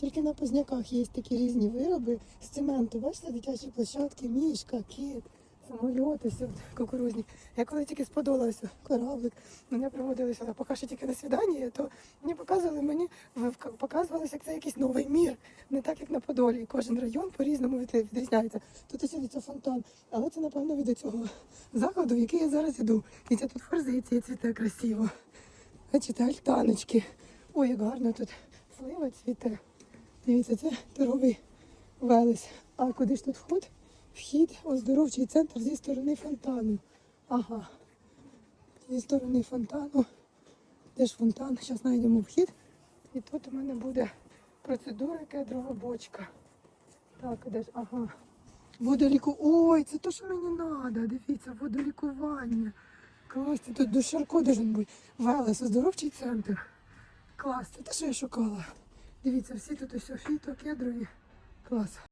Тільки на Позняках є такі різні вироби з цементу. Бачите, дитячі площадки, мішка, кіт, самольоти, кукурузні. Я коли тільки сподобалося кораблик, мене приводили сюди, поки що тільки на свідання, то мені показували, мені показувалося, як це якийсь новий мір. Не так, як на Подолі. Кожен район по-різному відрізняється. Тут ось дивіться фонтан, але це, напевно, від цього закладу, в який я зараз іду. І це тут форзиція цвіте красиво. Бачите, альтаночки. Ой, як гарно тут слива цвіте. Дивіться, це торговий велес. А куди ж тут вход? Вхід, оздоровчий центр зі сторони фонтану. Ага. Зі сторони фонтану. Де ж фонтан? Зараз знайдемо вхід. І тут у мене буде процедура кедрова бочка. Так, де ж? Ага. Водоліку. Ой, це то, що мені треба. Дивіться, водолікування. Клас, це тут душарко должен бути. Велес, оздоровчий центр. Клас, це те, що я шукала. Дивіться, всі тут ось фіто, кедрові. Клас.